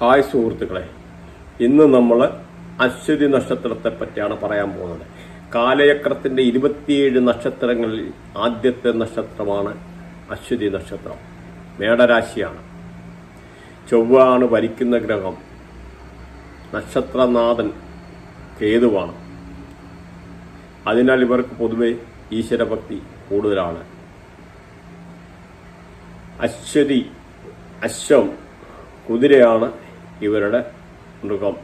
Hi സുഹൃത്തുക്കളെ. ഇന്ന് നമ്മൾ അശ്വതി നക്ഷത്രത്തെ പറ്റിയാണ് പറയാൻ പോകുന്നത്. കാലചക്രത്തിന്റെ ഇരുപത്തിയേഴ് നക്ഷത്രങ്ങളിൽ ആദ്യത്തെ നക്ഷത്രമാണ് അശ്വതി നക്ഷത്രം. മേടരാശിയാണ്. ചൊവ്വാണ് ഭരിക്കുന്ന ഗ്രഹം. നക്ഷത്രനാഥൻ കേതുവാണ്. അതിനാൽ ഇവർക്ക് പൊതുവെ ഈശ്വരഭക്തി കൂടുതലാണ്. അശ്വതി അശ്വം കുതിരയാണ് ഇവരുടെ മൃഗം.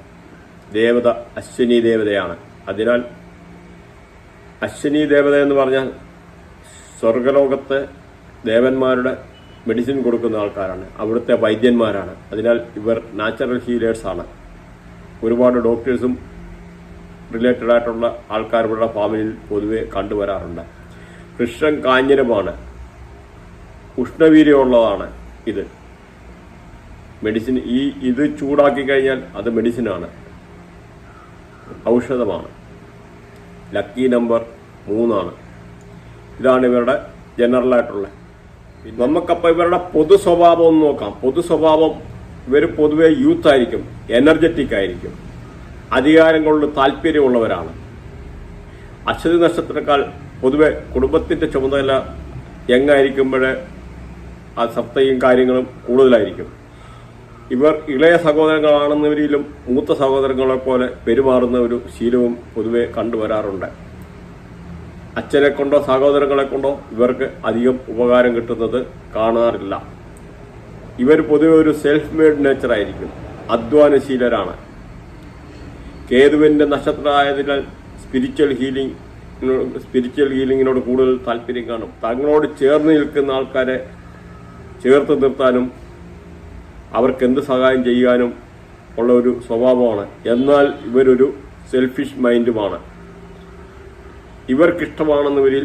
ദേവത അശ്വനി ദേവതയാണ്. അതിനാൽ അശ്വനി ദേവത എന്ന് പറഞ്ഞാൽ സ്വർഗലോകത്ത് ദേവന്മാരുടെ മെഡിസിൻ കൊടുക്കുന്ന ആൾക്കാരാണ്. അവിടുത്തെ വൈദ്യന്മാരാണ്. അതിനാൽ ഇവർ നാച്ചുറൽ ഹീലേഴ്സാണ് ഒരുപാട് ഡോക്ടേഴ്സും റിലേറ്റഡ് ആയിട്ടുള്ള ആൾക്കാർ ഇവരുടെ ഫാമിലിയിൽ പൊതുവെ കണ്ടുവരാറുണ്ട്. കൃഷ്ണൻ കാഞ്ഞിരമാണ്. ഉഷ്ണവീര്യമുള്ളതാണ് ഇത്. മെഡിസിൻ ഈ ഇത് ചൂടാക്കി കഴിഞ്ഞാൽ അത് മെഡിസിനാണ്. ഔഷധമാണ്. ലക്കി നമ്പർ മൂന്നാണ്. ഇതാണ് ഇവരുടെ ജനറൽ ആയിട്ടുള്ള. നമുക്കപ്പോൾ ഇവരുടെ പൊതു സ്വഭാവം ഒന്ന് നോക്കാം. പൊതു സ്വഭാവം ഇവർ പൊതുവെ യൂത്ത് ആയിരിക്കും എനർജറ്റിക് ആയിരിക്കും. അധികാരം കൊണ്ട് താല്പര്യമുള്ളവരാണ്. അശ്വതി നക്ഷത്രക്കാൾ പൊതുവെ കുടുംബത്തിന്റെ ചുമതല യങ്ങായിരിക്കുമ്പോഴേ ആ സപ്തയും കാര്യങ്ങളും കൂടുതലായിരിക്കും. ഇവർ ഇളയ സഹോദരങ്ങളാണെന്നവരിലും മൂത്ത സഹോദരങ്ങളെ പോലെ പെരുമാറുന്ന ഒരു ശീലവും പൊതുവെ കണ്ടുവരാറുണ്ട്. അച്ഛനെ കൊണ്ടോ സഹോദരങ്ങളെ കൊണ്ടോ ഇവർക്ക് അധികം ഉപകാരം കിട്ടുന്നത് കാണാറില്ല. ഇവർ പൊതുവെ ഒരു സെൽഫ് മെയ്ഡ് നേച്ചർ ആയിരിക്കും. അധ്വാനശീലരാണ്. കേതുവിന്റെ നക്ഷത്രമായതിനാൽ സ്പിരിച്വൽ ഹീലിംഗ് സ്പിരിച്വൽ ഹീലിങ്ങിനോട് കൂടുതൽ താല്പര്യം കാണും. തങ്ങളോട് ചേർന്ന് നിൽക്കുന്ന ആൾക്കാരെ ചേർത്ത് നിർത്താനും അവർക്ക് എന്ത് സഹായം ചെയ്യാനും ഉള്ള ഒരു സ്വഭാവമാണ്. എന്നാൽ ഇവരൊരു സെൽഫിഷ് മൈൻഡുമാണ് ഇവർക്കിഷ്ടമാണെന്നവരിൽ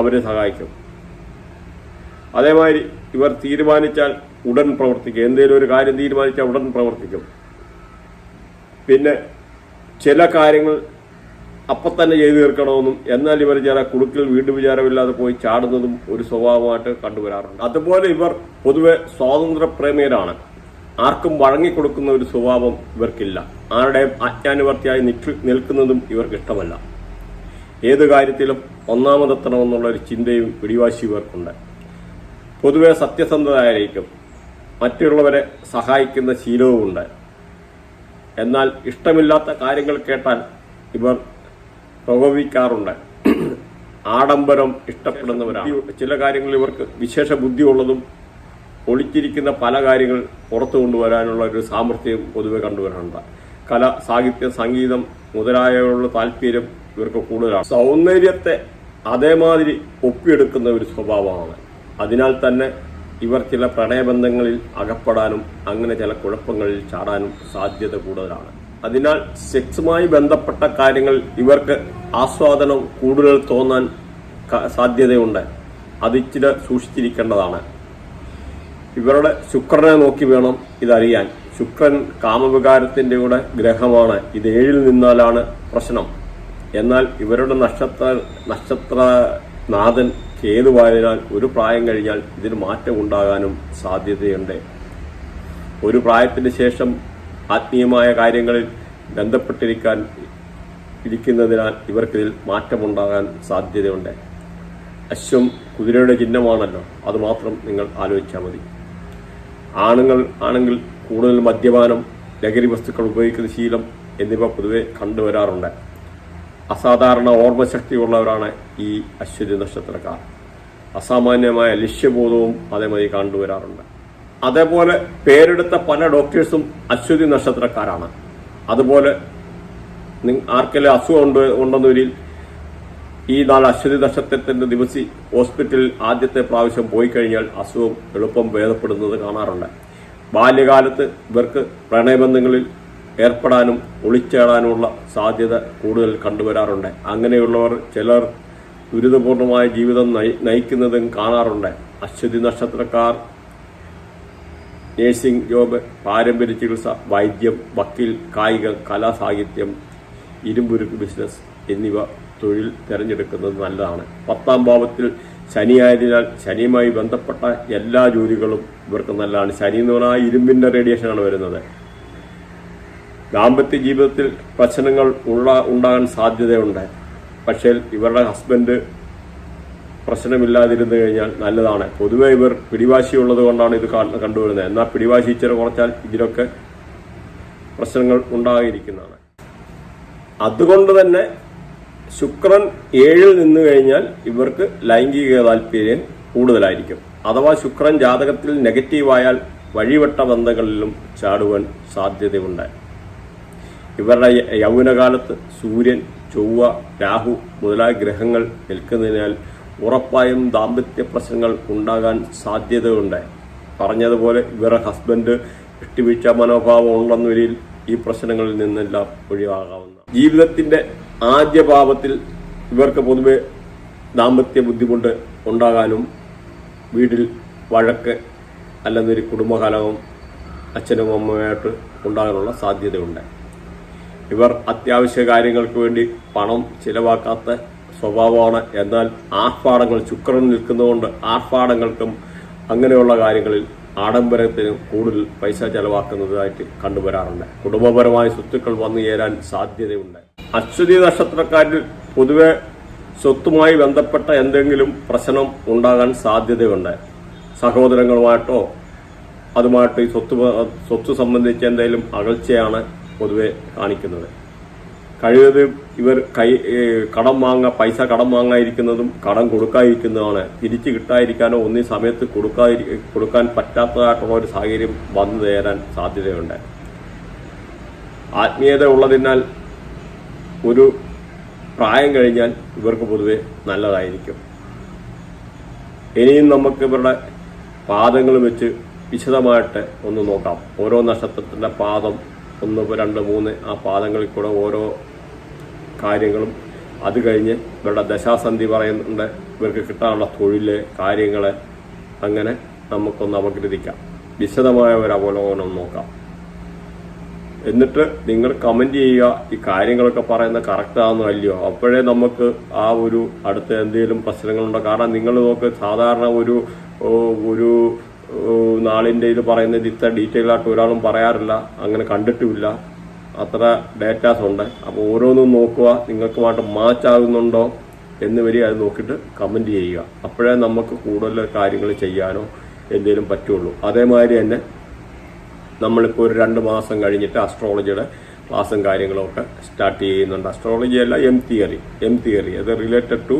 അവരെ സഹായിക്കും. അതേമാതിരി ഇവർ തീരുമാനിച്ചാൽ ഉടൻ പ്രവർത്തിക്കും. എന്തെങ്കിലും ഒരു കാര്യം തീരുമാനിച്ചാൽ ഉടൻ പ്രവർത്തിക്കും. പിന്നെ ചില കാര്യങ്ങൾ അപ്പം തന്നെ ചെയ്തു തീർക്കണമെന്നും എന്നാൽ ഇവർ ചില കുടുക്കിൽ വീണ്ടും വിചാരമില്ലാതെ പോയി ചാടുന്നതും ഒരു സ്വഭാവമായിട്ട് കണ്ടുവരാറുണ്ട്. അതുപോലെ ഇവർ പൊതുവെ സ്വാതന്ത്ര്യ പ്രേമിയരാണ് ആർക്കും വഴങ്ങിക്കൊടുക്കുന്ന ഒരു സ്വഭാവം ഇവർക്കില്ല. ആരുടെയും ആജ്ഞാനുവർത്തിയായി നിൽക്ക് നിൽക്കുന്നതും ഇവർക്ക് ഇഷ്ടമല്ല. ഏത് കാര്യത്തിലും ഒന്നാമതെത്തണമെന്നുള്ള ഒരു ചിന്തയും പിടിവാശി ഇവർക്കുണ്ട്. പൊതുവെ സത്യസന്ധതയായിരിക്കും മറ്റുള്ളവരെ സഹായിക്കുന്ന ശീലവുമുണ്ട്. എന്നാൽ ഇഷ്ടമില്ലാത്ത കാര്യങ്ങൾ കേട്ടാൽ ഇവർ പ്രകോപിക്കാറുണ്ട്. ആഡംബരം ഇഷ്ടപ്പെടുന്നവരാണ്. ചില കാര്യങ്ങളിൽ ഇവർക്ക് വിശേഷ ബുദ്ധിയുള്ളതും ഒളിച്ചിരിക്കുന്ന പല കാര്യങ്ങൾ പുറത്തു കൊണ്ടുവരാനുള്ള ഒരു സാമർഥ്യം പൊതുവെ കണ്ടുവരാറുണ്ട്. കല സാഹിത്യം സംഗീതം മുതലായവയുള്ള താല്പര്യം ഇവർക്ക് കൂടുതലാണ്. സൗന്ദര്യത്തെ അതേമാതിരി ഒപ്പിയെടുക്കുന്ന ഒരു സ്വഭാവമാണ്. അതിനാൽ തന്നെ ഇവർ ചില പ്രണയബന്ധങ്ങളിൽ അകപ്പെടാനും അങ്ങനെ ചില കുഴപ്പങ്ങളിൽ ചാടാനും സാധ്യത കൂടുതലാണ്. അതിനാൽ സെക്സുമായി ബന്ധപ്പെട്ട കാര്യങ്ങൾ ഇവർക്ക് ആസ്വാദനം കൂടുതൽ തോന്നാൻ സാധ്യതയുണ്ട്. അത് ഇച്ചിരി സൂക്ഷിച്ചിരിക്കേണ്ടതാണ്. ഇവരുടെ ശുക്രനെ നോക്കി വേണം ഇതറിയാൻ. ശുക്രൻ കാമവികാരത്തിന്റെ കൂടെ ഗ്രഹമാണ്. ഇത് ഏഴിൽ നിന്നാലാണ് പ്രശ്നം. എന്നാൽ ഇവരുടെ നക്ഷത്ര നക്ഷത്രനാഥൻ കേതുവായതിനാൽ ഒരു പ്രായം കഴിഞ്ഞാൽ ഇതിന് മാറ്റം ഉണ്ടാകാനും സാധ്യതയുണ്ട്. ഒരു പ്രായത്തിന് ശേഷം ആത്മീയമായ കാര്യങ്ങളിൽ ബന്ധപ്പെട്ടിരിക്കാൻ ഇരിക്കുന്നതിനാൽ ഇവർക്കിതിൽ മാറ്റമുണ്ടാകാൻ സാധ്യതയുണ്ട്. അശ്വം കുതിരയുടെ ചിഹ്നമാണല്ലോ. അതുമാത്രം നിങ്ങൾ ആലോചിച്ചാൽ മതി. ആണുങ്ങൾ ആണെങ്കിൽ കൂടുതൽ മദ്യപാനം ലഹരി വസ്തുക്കൾ ഉപയോഗിക്കുന്ന ശീലം എന്നിവ പൊതുവെ കണ്ടുവരാറുണ്ട്. അസാധാരണ ഓർമ്മശക്തിയുള്ളവരാണ് ഈ അശ്വതി നക്ഷത്രക്കാർ. അസാമാന്യമായ ലക്ഷ്യബോധവും അതേമാതിരി കണ്ടുവരാറുണ്ട്. അതേപോലെ പേരെടുത്ത പല ഡോക്ടേഴ്സും അശ്വതി നക്ഷത്രക്കാരാണ്. അതുപോലെ ആർക്കെല്ലാം അസുഖം ഉണ്ട് ഉണ്ടെന്നൊരിൽ ഈ നാല് അശ്വതി നക്ഷത്രത്തിന്റെ ദിവസി ഹോസ്പിറ്റലിൽ ആദ്യത്തെ പ്രാവശ്യം പോയി കഴിഞ്ഞാൽ അസുഖം എളുപ്പം ഭേദപ്പെടുന്നത് കാണാറുണ്ട്. ബാല്യകാലത്ത് ഇവർക്ക് പ്രണയബന്ധങ്ങളിൽ ഏർപ്പെടാനും ഒളിച്ചേടാനുമുള്ള സാധ്യത കൂടുതൽ കണ്ടുവരാറുണ്ട്. അങ്ങനെയുള്ളവർ ചിലർ ദുരിതപൂർണമായ ജീവിതം നയിക്കുന്നതും കാണാറുണ്ട്. അശ്വതി നക്ഷത്രക്കാർ നേഴ്സിംഗ് ജോബ് പാരമ്പര്യ ചികിത്സ വൈദ്യം വക്കീൽ കായികം കലാസാഹിത്യം ഇരുമ്പുരുക്ക് ബിസിനസ് എന്നിവ തൊഴിൽ തിരഞ്ഞെടുക്കുന്നത് നല്ലതാണ്. പത്താം ഭാവത്തിൽ ശനിയായതിനാൽ ശനിയുമായി ബന്ധപ്പെട്ട എല്ലാ ജോലികളും ഇവർക്ക് നല്ലതാണ്. ശനി എന്ന് പറഞ്ഞാൽ ഇരുമ്പിന്റെ റേഡിയേഷനാണ് വരുന്നത്. ദാമ്പത്യ ജീവിതത്തിൽ പ്രശ്നങ്ങൾ ഉള്ള ഉണ്ടാകാൻ സാധ്യതയുണ്ട്. പക്ഷേ ഇവരുടെ ഹസ്ബൻഡ് പ്രശ്നമില്ലാതിരുന്നു കഴിഞ്ഞാൽ നല്ലതാണ്. പൊതുവെ ഇവർ പിടിവാശിയുള്ളത് കൊണ്ടാണ് ഇത് കണ്ടുവരുന്നത്. എന്നാൽ പിടിവാശി ഇച്ചിരി കുറച്ചാൽ ഇതിലൊക്കെ പ്രശ്നങ്ങൾ ഉണ്ടാകാതിരിക്കുന്നതാണ് അതുകൊണ്ട് തന്നെ ശുക്രൻ ഏഴിൽ നിന്ന് കഴിഞ്ഞാൽ ഇവർക്ക് ലൈംഗിക താല്പര്യം കൂടുതലായിരിക്കും. അഥവാ ശുക്രൻ ജാതകത്തിൽ നെഗറ്റീവായാൽ വഴിവട്ട ബന്ധങ്ങളിലും ചാടുവാൻ സാധ്യതയുണ്ട്. ഇവരുടെ യൗവനകാലത്ത് സൂര്യൻ ചൊവ്വ രാഹു മുതലായ ഗ്രഹങ്ങൾ നിൽക്കുന്നതിനാൽ ഉറപ്പായും ദാമ്പത്യ പ്രശ്നങ്ങൾ ഉണ്ടാകാൻ സാധ്യതയുണ്ട്. പറഞ്ഞതുപോലെ ഇവരുടെ ഹസ്ബൻഡ് വിട്ടുവീഴ്ച മനോഭാവം ഉണ്ടെന്ന ഈ പ്രശ്നങ്ങളിൽ നിന്നെല്ലാം ഒഴിവാകാവുന്ന ജീവിതത്തിന്റെ ആദ്യ പാപത്തിൽ ഇവർക്ക് പൊതുവെ ദാമ്പത്യ ബുദ്ധിമുട്ട് ഉണ്ടാകാനും വീട്ടിൽ വഴക്ക് അല്ലെന്നൊരു കുടുംബകലഹം അച്ഛനും അമ്മയുമായിട്ട് ഉണ്ടാകാനുള്ള സാധ്യതയുണ്ട്. ഇവർ അത്യാവശ്യ കാര്യങ്ങൾക്ക് വേണ്ടി പണം ചിലവാക്കാത്ത സ്വഭാവമാണ്. എന്നാൽ ആർഭാടങ്ങൾ ശുക്രൻ നിൽക്കുന്നതുകൊണ്ട് ആർഭാടങ്ങൾക്കും അങ്ങനെയുള്ള കാര്യങ്ങളിൽ ആഡംബരത്തിനും കൂടുതൽ പൈസ ചെലവാക്കുന്നതായിട്ട് കണ്ടുവരാറുണ്ട്. കുടുംബപരമായ സ്വത്തുക്കൾ വന്നു ചേരാൻ സാധ്യതയുണ്ട്. അശ്വതി നക്ഷത്രക്കാരിൽ പൊതുവെ സ്വത്തുമായി ബന്ധപ്പെട്ട എന്തെങ്കിലും പ്രശ്നം ഉണ്ടാകാൻ സാധ്യതയുണ്ട്. സഹോദരങ്ങളുമായിട്ടോ അതുമായിട്ട് സ്വത്ത് സ്വത്ത് സംബന്ധിച്ച് എന്തെങ്കിലും അകൽച്ചയാണ് പൊതുവെ കാണിക്കുന്നത്. കഴിവതും ഇവർ കൈ കടം വാങ്ങ പൈസ കടം വാങ്ങാതിരിക്കുന്നതും കടം കൊടുക്കാതിരിക്കുന്നതാണ് തിരിച്ചു കിട്ടാതിരിക്കാനോ ഒന്നീ സമയത്ത് കൊടുക്കാതിരി കൊടുക്കാൻ പറ്റാത്തതായിട്ടുള്ള ഒരു സാഹചര്യം വന്നു ചേരാൻ സാധ്യതയുണ്ട്. ആത്മീയത ഉള്ളതിനാൽ ഒരു പ്രായം കഴിഞ്ഞാൽ ഇവർക്ക് പൊതുവെ നല്ലതായിരിക്കും. ഇനിയും നമുക്ക് ഇവരുടെ പാദങ്ങൾ വെച്ച് വിശദമായിട്ട് ഒന്ന് നോക്കാം. ഓരോ നക്ഷത്രത്തിന്റെ പാദം ഒന്ന് രണ്ട് മൂന്ന് ആ പാദങ്ങളിൽ കൂടെ ഓരോ കാര്യങ്ങളും അത് കഴിഞ്ഞ് ഇവരുടെ ദശാസന്ധി പറയുന്നുണ്ട് ഇവർക്ക് കിട്ടാനുള്ള തൊഴിൽ കാര്യങ്ങൾ അങ്ങനെ നമുക്കൊന്ന് അപഗ്രഥിക്കാം. വിശദമായ ഒരു അവലോകനം നോക്കാം. എന്നിട്ട് നിങ്ങൾ കമന്റ് ചെയ്യുക ഈ കാര്യങ്ങളൊക്കെ പറയുന്നത് കറക്റ്റ് ആണെന്നോ അല്ലയോ? അപ്പോഴേ നമുക്ക് ആ ഒരു അടുത്ത എന്തെങ്കിലും പ്രശ്നങ്ങളുണ്ടോ? കാരണം നിങ്ങൾ നോക്ക് സാധാരണ ഒരു ഒരു നാളിന്റെ ഇത് പറയുന്നത് ഇത്ര ഡീറ്റെയിൽ ആയിട്ട് ഒരാളും പറയാറില്ല അങ്ങനെ കണ്ടിട്ടുമില്ല. അത്ര ഡേറ്റാസ് ഉണ്ട്. അപ്പോൾ ഓരോന്നും നോക്കുക നിങ്ങൾക്കുമായിട്ട് മാച്ച് ആകുന്നുണ്ടോ എന്ന് വരെ അത് നോക്കിയിട്ട് കമന്റ് ചെയ്യുക. അപ്പോഴേ നമുക്ക് കൂടുതൽ കാര്യങ്ങൾ ചെയ്യാനോ എന്തെങ്കിലും പറ്റുള്ളൂ. അതേമാതിരി തന്നെ നമ്മളിപ്പോൾ ഒരു രണ്ട് മാസം കഴിഞ്ഞിട്ട് അസ്ട്രോളജിയുടെ ക്ലാസ്സും കാര്യങ്ങളൊക്കെ സ്റ്റാർട്ട് ചെയ്യുന്നുണ്ട്. അസ്ട്രോളജി അല്ല എം തിയറി എം തിയറി അത് റിലേറ്റഡ് ടു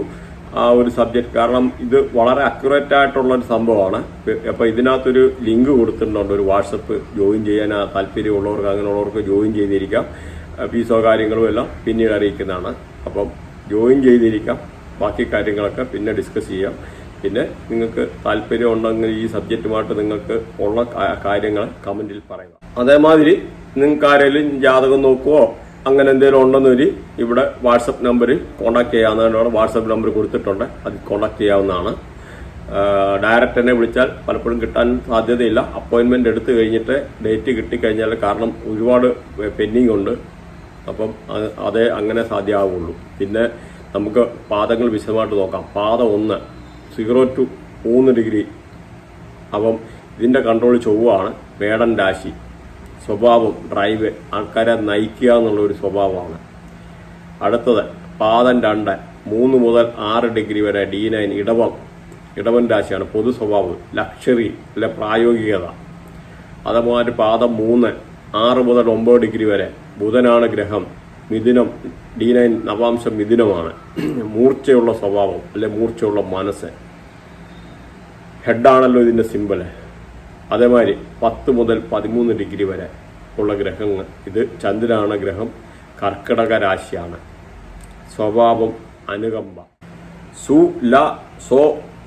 ആ ഒരു സബ്ജക്ട്. കാരണം ഇത് വളരെ അക്യുറേറ്റ് ആയിട്ടുള്ള ഒരു സംഭവമാണ്. അപ്പോൾ ഇതിനകത്തൊരു ലിങ്ക് കൊടുത്തിട്ടുണ്ട്. ഒരു വാട്സപ്പ് ജോയിൻ ചെയ്യാൻ ആ താല്പര്യമുള്ളവർക്ക് അങ്ങനെയുള്ളവർക്ക് ജോയിൻ ചെയ്തിരിക്കാം. ഫീസോ കാര്യങ്ങളും എല്ലാം പിന്നീട് അറിയിക്കുന്നതാണ്. അപ്പം ജോയിൻ ചെയ്തിരിക്കാം. ബാക്കി കാര്യങ്ങളൊക്കെ പിന്നെ ഡിസ്കസ് ചെയ്യാം. പിന്നെ നിങ്ങൾക്ക് താല്പര്യം ഉണ്ടെങ്കിൽ ഈ സബ്ജക്റ്റുമായിട്ട് നിങ്ങൾക്ക് ഉള്ള കാര്യങ്ങൾ കമന്റിൽ പറയുക. അതേമാതിരി നിങ്ങൾക്ക് ആരെങ്കിലും ജാതകം നോക്കുവോ? അങ്ങനെ എന്തെങ്കിലും ഉണ്ടെന്ന് വരി ഇവിടെ വാട്സപ്പ് നമ്പറിൽ കോൺടാക്ട് ചെയ്യാവുന്നതാണ്. വാട്സപ്പ് നമ്പർ കൊടുത്തിട്ടുണ്ട്. അതിൽ കോൺടാക്ട് ചെയ്യാവുന്നതാണ്. ഡയറക്റ്റ് എന്നെ വിളിച്ചാൽ പലപ്പോഴും കിട്ടാൻ സാധ്യതയില്ല. അപ്പോയിൻമെന്റ് എടുത്തു കഴിഞ്ഞിട്ട് ഡേറ്റ് കിട്ടിക്കഴിഞ്ഞാൽ കാരണം ഒരുപാട് പെൻഡിങ് ഉണ്ട്. അപ്പം അത് അതേ അങ്ങനെ സാധ്യമാവുള്ളൂ. പിന്നെ നമുക്ക് പാദങ്ങൾ വിശദമായിട്ട് നോക്കാം. പാദം ഒന്ന് സീറോ ടു മൂന്ന് ഡിഗ്രി അപ്പം ഇതിന്റെ കൺട്രോൾ ചൊവ്വാണ് മേടൻ രാശി. സ്വഭാവം ഡ്രൈവ് ആൾക്കാരെ നയിക്കുക എന്നുള്ള ഒരു സ്വഭാവമാണ്. അടുത്തത് പാദം രണ്ട്. മൂന്ന് മുതൽ ആറ് ഡിഗ്രി വരെ ഡി നയൻ ഇടവം. ഇടവൻ രാശിയാണ് പൊതു സ്വഭാവം. ലക്ഷറി അല്ലെ പ്രായോഗികത. അതുപോലെ പാദം മൂന്ന്. ആറ് മുതൽ ഒമ്പത് ഡിഗ്രി വരെ ബുധനാണ് ഗ്രഹം. മിഥുനം ഡി നയൻ നവാംശം മിഥുനമാണ്. മൂർച്ചയുള്ള സ്വഭാവം അല്ലെ മൂർച്ചയുള്ള മനസ്സ്. ഹെഡാണല്ലോ ഇതിന്റെ സിമ്പൽ അതേമാതിരി പത്ത് മുതൽ പതിമൂന്ന് ഡിഗ്രി വരെ ഉള്ള ഗ്രഹങ്ങൾ. ഇത് ചന്ദ്രനാണ് ഗ്രഹം കർക്കിടക രാശിയാണ്. സ്വഭാവം അനുകമ്പ. സു ല സോ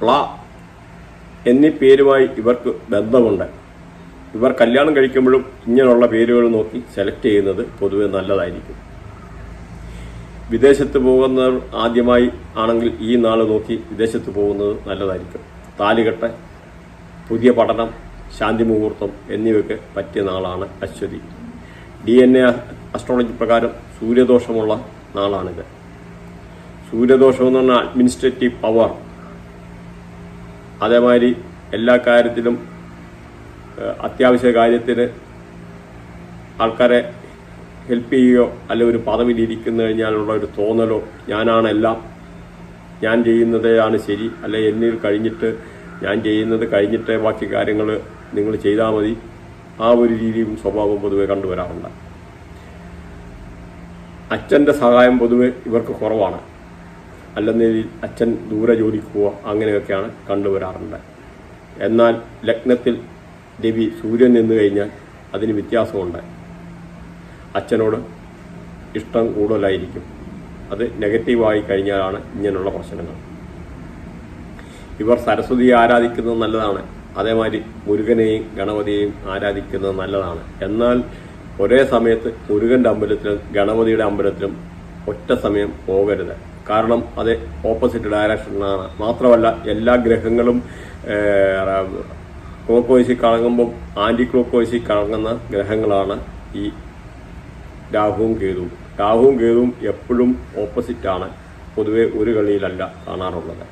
ള എന്നീ പേരുമായി ഇവർക്ക് ബന്ധമുണ്ട്. ഇവർ കല്യാണം കഴിക്കുമ്പോഴും ഇങ്ങനെയുള്ള പേരുകൾ നോക്കി സെലക്ട് ചെയ്യുന്നത് പൊതുവെ നല്ലതായിരിക്കും. വിദേശത്ത് പോകുന്നവർ ആദ്യമായി ആണെങ്കിൽ ഈ നാൾ നോക്കി വിദേശത്ത് പോകുന്നത് നല്ലതായിരിക്കും. താലികെട്ട് പുതിയ പഠനം ശാന്തി മുഹൂർത്തം എന്നിവയ്ക്ക് പറ്റിയ നാളാണ് Ashwathi. D N A astrology പ്രകാരം സൂര്യദോഷമുള്ള നാളാണിത്. സൂര്യദോഷം എന്ന് പറഞ്ഞാൽ അഡ്മിനിസ്ട്രേറ്റീവ് പവർ അതേമാതിരി എല്ലാ കാര്യത്തിലും അത്യാവശ്യ കാര്യത്തിന് ആൾക്കാരെ ഹെൽപ്പ് ചെയ്യുകയോ അല്ലെ ഒരു പദവിയിൽ ഇരിക്കുന്നു കഴിഞ്ഞാലുള്ള ഒരു തോന്നലോ ഞാനാണെല്ലാം ഞാൻ ചെയ്യുന്നതാണ് ശരി. അല്ലെ എന്നിൽ കഴിഞ്ഞിട്ട് ഞാൻ ചെയ്യുന്നത് കഴിഞ്ഞിട്ട് ബാക്കി കാര്യങ്ങൾ നിങ്ങൾ ചെയ്താൽ മതി. ആ ഒരു രീതിയും സ്വഭാവം പൊതുവെ കണ്ടുവരാറുണ്ട്. അച്ഛന്റെ സഹായം പൊതുവെ ഇവർക്ക് കുറവാണ്. അല്ലെന്നേ അച്ഛൻ ദൂരെ ജോലിക്ക് പോവുക അങ്ങനെയൊക്കെയാണ് കണ്ടുവരാറുണ്ട്. എന്നാൽ ലഗ്നത്തിൽ രവി സൂര്യൻ നിന്ന് കഴിഞ്ഞാൽ അതിന് വ്യത്യാസമുണ്ട്. അച്ഛനോട് ഇഷ്ടം കൂടുതലായിരിക്കും. അത് നെഗറ്റീവായി കഴിഞ്ഞാലാണ് ഇങ്ങനെയുള്ള പ്രശ്നങ്ങൾ. ഇവർ സരസ്വതിയെ ആരാധിക്കുന്നത് നല്ലതാണ്. അതേമാതിരി മുരുകനെയും ഗണപതിയെയും ആരാധിക്കുന്നത് നല്ലതാണ്. എന്നാൽ ഒരേ സമയത്ത് മുരുകന്റെ അമ്പലത്തിലും ഗണപതിയുടെ അമ്പലത്തിലും ഒറ്റ സമയം പോകരുത്. കാരണം അത് ഓപ്പോസിറ്റ് ഡയറക്ഷനാണ് മാത്രമല്ല എല്ലാ ഗ്രഹങ്ങളും ക്ലോക്ക് കറങ്ങുമ്പോൾ ആന്റി ക്ലോക്ക് കറങ്ങുന്ന ഗ്രഹങ്ങളാണ് ഈ രാഹുവും കേതുവും. രാഹുവും കേതുവും എപ്പോഴും ഓപ്പോസിറ്റാണ് പൊതുവെ ഒരു കളിയിലല്ല കാണാറുള്ളത്.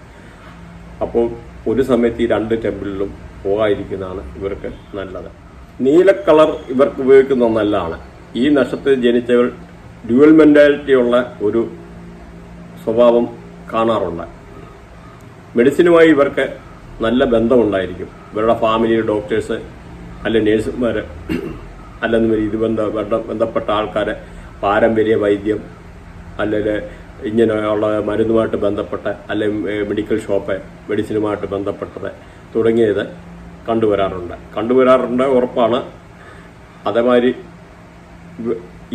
അപ്പോൾ ഒരു സമയത്ത് ഈ രണ്ട് ടെമ്പിളിലും പോകാതിരിക്കുന്നതാണ് ഇവർക്ക് നല്ലത്. നീല കളർ ഇവർക്ക് ഉപയോഗിക്കുന്നത് നല്ലതാണ് ഈ നക്ഷത്രത്തിൽ ജനിച്ചവർ ഡ്യുവൽ മെന്റാലിറ്റിയുള്ള ഒരു സ്വഭാവം കാണാറുണ്ട്. മെഡിസിനുമായി ഇവർക്ക് നല്ല ബന്ധമുണ്ടായിരിക്കും. ഇവരുടെ ഫാമിലി ഡോക്ടേഴ്സ് അല്ലെ നേഴ്സുമാർ അല്ലെന്ന് ഇത് ബന്ധ ബന്ധ- ബന്ധപ്പെട്ട ആൾക്കാരെ പാരമ്പര്യ വൈദ്യം അല്ലെങ്കിൽ ഇങ്ങനെയുള്ള മരുന്നുമായിട്ട് ബന്ധപ്പെട്ട അല്ലെ മെഡിക്കൽ ഷോപ്പ് മെഡിസിനുമായിട്ട് ബന്ധപ്പെട്ടത് തുടങ്ങിയത് കണ്ടുവരാറുണ്ട്. കണ്ടുവരാറുണ്ട് ഉറപ്പാണ്. അതേമാതിരി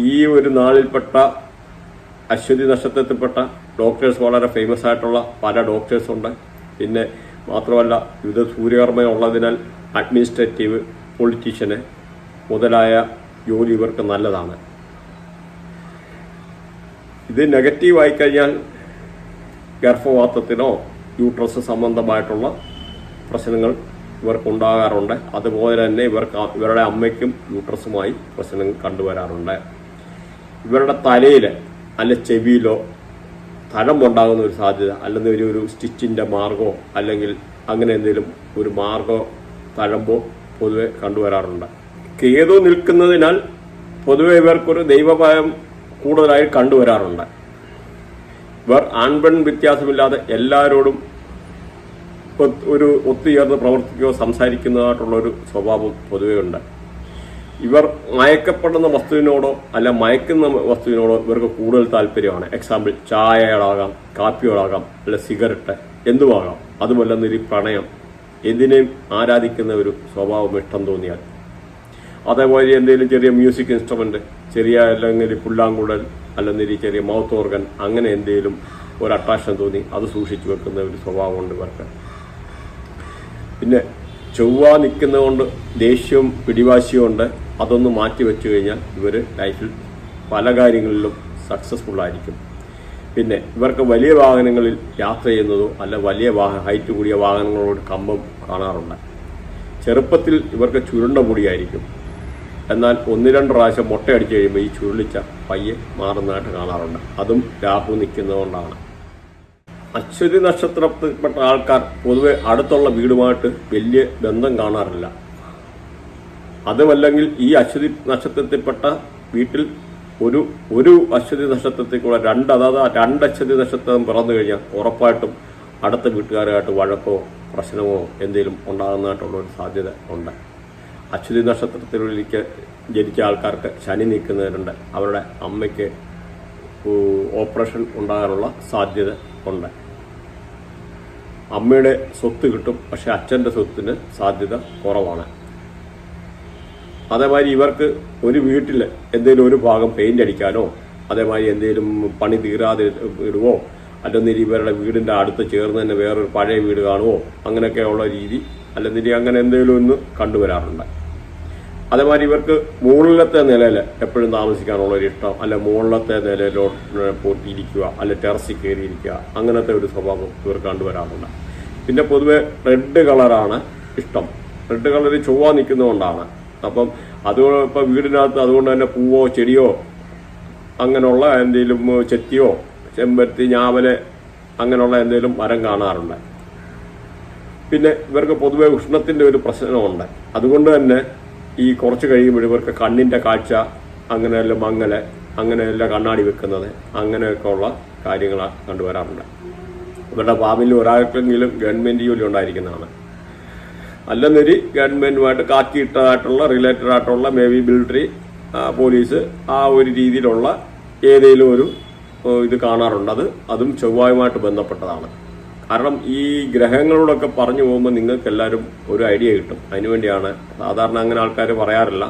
ഈ ഒരു നാളിൽപ്പെട്ട അശ്വതി നക്ഷത്രത്തിൽപ്പെട്ട ഡോക്ടേഴ്സ് വളരെ ഫേമസ് ആയിട്ടുള്ള പല ഡോക്ടേഴ്സ് ഉണ്ട്. പിന്നെ മാത്രമല്ല വിവിധ സൂര്യകർമ്മ ഉള്ളതിനാൽ അഡ്മിനിസ്ട്രേറ്റീവ് പൊളിറ്റീഷ്യന് മുതലായ ജോലി ഇവർക്ക് നല്ലതാണ്. ഇത് നെഗറ്റീവായി കഴിഞ്ഞാൽ ഗർഭവാത്തത്തിനോ യൂട്രസ് സംബന്ധമായിട്ടുള്ള പ്രശ്നങ്ങൾ ഇവർക്കുണ്ടാകാറുണ്ട് അതുപോലെ തന്നെ ഇവർക്ക് ഇവരുടെ അമ്മയ്ക്കും യൂട്രസുമായി പ്രശ്നം കണ്ടുവരാറുണ്ട്. ഇവരുടെ തലയിൽ അല്ല ചെവിയിലോ തലം ഉണ്ടാകുന്ന ഒരു സാധ്യത അല്ലെങ്കിൽ ഒരു ഒരു സ്റ്റിച്ചിന്റെ മാർഗോ അല്ലെങ്കിൽ അങ്ങനെ എന്തെങ്കിലും ഒരു മാർഗോ തഴമ്പോ പൊതുവെ കണ്ടുവരാറുണ്ട്. കേതു നിൽക്കുന്നതിനാൽ പൊതുവെ ഇവർക്കൊരു ദൈവഭയം കൂടുതലായി കണ്ടുവരാറുണ്ട്. ഇവർ ആൺപെൺ വ്യത്യാസമില്ലാതെ എല്ലാവരോടും ഒരു ഒത്തുചേർന്ന് പ്രവർത്തിക്കുകയോ സംസാരിക്കുന്നതായിട്ടുള്ള ഒരു സ്വഭാവം പൊതുവേ ഉണ്ട്. ഇവർ മയക്കപ്പെടുന്ന വസ്തുവിനോടോ അല്ല മയക്കുന്ന വസ്തുവിനോടോ ഇവർക്ക് കൂടുതൽ താല്പര്യമാണ്. എക്സാമ്പിൾ ചായകളാകാം കാപ്പികളാകാം അല്ല സിഗരറ്റ് എന്തുമാകാം അതുമല്ലെന്നൊരു പ്രണയം എന്തിനേയും ആരാധിക്കുന്ന ഒരു സ്വഭാവം ഇഷ്ടം തോന്നിയാൽ. അതേപോലെ എന്തെങ്കിലും ചെറിയ മ്യൂസിക് ഇൻസ്ട്രുമെന്റ് ചെറിയ അല്ലെങ്കിൽ പുല്ലാങ്കുഴൽ അല്ലെങ്കിൽ ചെറിയ മൗത്ത് ഓർഗൻ അങ്ങനെ എന്തെങ്കിലും ഒരു അട്രാക്ഷൻ തോന്നി അത് സൂക്ഷിച്ചു വെക്കുന്ന ഒരു സ്വഭാവമുണ്ട് ഇവർക്ക്. പിന്നെ ചൊവ്വ നിൽക്കുന്നതുകൊണ്ട് ദേഷ്യവും പിടിവാശിയും ഉണ്ട്. അതൊന്ന് മാറ്റി വെച്ചു കഴിഞ്ഞാൽ ഇവർ ലൈഫിൽ പല കാര്യങ്ങളിലും സക്സസ്ഫുൾ ആയിരിക്കും. പിന്നെ ഇവർക്ക് വലിയ വാഹനങ്ങളിൽ യാത്ര ചെയ്യുന്നതോ അല്ല വലിയ വാഹന ഹൈറ്റ് കൂടിയ വാഹനങ്ങളോട് കമ്പം കാണാറുണ്ട്. ചെറുപ്പത്തിൽ ഇവർക്ക് ചുരുണ്ട മുടിയായിരിക്കും എന്നാൽ ഒന്ന് രണ്ട് പ്രാവശ്യം മുട്ടയടിച്ച് കഴിയുമ്പോൾ ഈ ചുരുളിച്ച പയ്യെ മാറുന്നതായിട്ട് കാണാറുണ്ട്. അതും രാഹു നിൽക്കുന്നതുകൊണ്ടാണ്. അശ്വതി നക്ഷത്രത്തിൽപ്പെട്ട ആൾക്കാർ പൊതുവെ അടുത്തുള്ള വീടുമായിട്ട് വലിയ ബന്ധം കാണാറില്ല. അതുമല്ലെങ്കിൽ ഈ അശ്വതി നക്ഷത്രത്തിൽപ്പെട്ട വീട്ടിൽ ഒരു ഒരു അശ്വതി നക്ഷത്രത്തിൽ കൂടെ രണ്ട് അതായത് രണ്ട് അശ്വതി നക്ഷത്രം പിറന്നു കഴിഞ്ഞാൽ ഉറപ്പായിട്ടും അടുത്ത വീട്ടുകാരുമായിട്ട് വഴക്കോ പ്രശ്നമോ എന്തെങ്കിലും ഉണ്ടാകുന്നതായിട്ടുള്ള ഒരു സാധ്യത ഉണ്ട്. അശ്വതി നക്ഷത്രത്തിലേക്ക് ജനിച്ച ആൾക്കാർക്ക് ശനി നീക്കുന്നവരുണ്ട് അവരുടെ അമ്മയ്ക്ക് ഓപ്പറേഷൻ ഉണ്ടാകാനുള്ള സാധ്യത ഉണ്ട്. അമ്മയുടെ സ്വത്ത് കിട്ടും പക്ഷെ അച്ഛന്റെ സ്വത്തിന് സാധ്യത കുറവാണ്. അതേമാതിരി ഇവർക്ക് ഒരു വീട്ടിൽ എന്തെങ്കിലും ഒരു ഭാഗം പെയിന്റ് അടിക്കാനോ അതേമാതിരി എന്തെങ്കിലും പണി തീരാതെ ഇടുവോ അല്ലെങ്കിൽ ഇവരുടെ വീടിന്റെ അടുത്ത് ചേർന്ന് തന്നെ വേറൊരു പഴയ വീട് കാണുവോ അങ്ങനെയൊക്കെയുള്ള രീതി അല്ലെങ്കിൽ അങ്ങനെ എന്തെങ്കിലും ഒന്ന് കണ്ടുവരാറുണ്ട്. അതേമാതിരി ഇവർക്ക് മുകളിലത്തെ നിലയിൽ എപ്പോഴും താമസിക്കാനുള്ള ഒരു ഇഷ്ടം അല്ലെ മുകളിലത്തെ നിലയിലോട്ട് പോറ്റിയിരിക്കുക അല്ലെ ടെറസിൽ കയറിയിരിക്കുക അങ്ങനത്തെ ഒരു സ്വഭാവം ഇവർ കണ്ടുവരാറുണ്ട്. പിന്നെ പൊതുവെ റെഡ് കളറാണ് ഇഷ്ടം. റെഡ് കളർ ചൊവ്വ നിൽക്കുന്നതുകൊണ്ടാണ്. അപ്പം അത് ഇപ്പം വീടിനകത്ത് അതുകൊണ്ട് തന്നെ പൂവോ ചെടിയോ അങ്ങനെയുള്ള എന്തെങ്കിലും ചെത്തിയോ ചെമ്പരത്തി ഞാവൽ അങ്ങനെയുള്ള എന്തെങ്കിലും മരം കാണാറുണ്ട്. പിന്നെ ഇവർക്ക് പൊതുവെ ഉഷ്ണത്തിന്റെ ഒരു പ്രശ്നമുണ്ട്. അതുകൊണ്ട് തന്നെ ഈ കുറച്ച് കഴിയുമ്പോൾ ഇവർക്ക് കണ്ണിന്റെ കാഴ്ച അങ്ങനെയല്ല മങ്ങൽ അങ്ങനെയല്ല കണ്ണാടി വെക്കുന്നത് അങ്ങനെയൊക്കെ ഉള്ള കാര്യങ്ങൾ കണ്ടുവരാറുണ്ട് ഇവരുടെ ഫാമിലി ഒരാൾക്കെങ്കിലും ഗവൺമെന്റ് ജോലി ഉണ്ടായിരിക്കുന്നതാണ്. അല്ലെന്നൊരു ഗവൺമെന്റുമായിട്ട് കാക്കിയിട്ടതായിട്ടുള്ള റിലേറ്റഡ് ആയിട്ടുള്ള മേ ബി മിലിറ്ററി പോലീസ് ആ ഒരു രീതിയിലുള്ള ഏതെങ്കിലും ഒരു ഇത് കാണാറുണ്ട്. അത് അതും ചൊവ്വായുമായിട്ട് ബന്ധപ്പെട്ടതാണ്. കാരണം ഈ ഗ്രഹങ്ങളോടൊക്കെ പറഞ്ഞു പോകുമ്പോൾ നിങ്ങൾക്ക് എല്ലാവരും ഒരു ഐഡിയ കിട്ടും. അതിനുവേണ്ടിയാണ് സാധാരണ അങ്ങനെ ആൾക്കാർ പറയാറില്ല.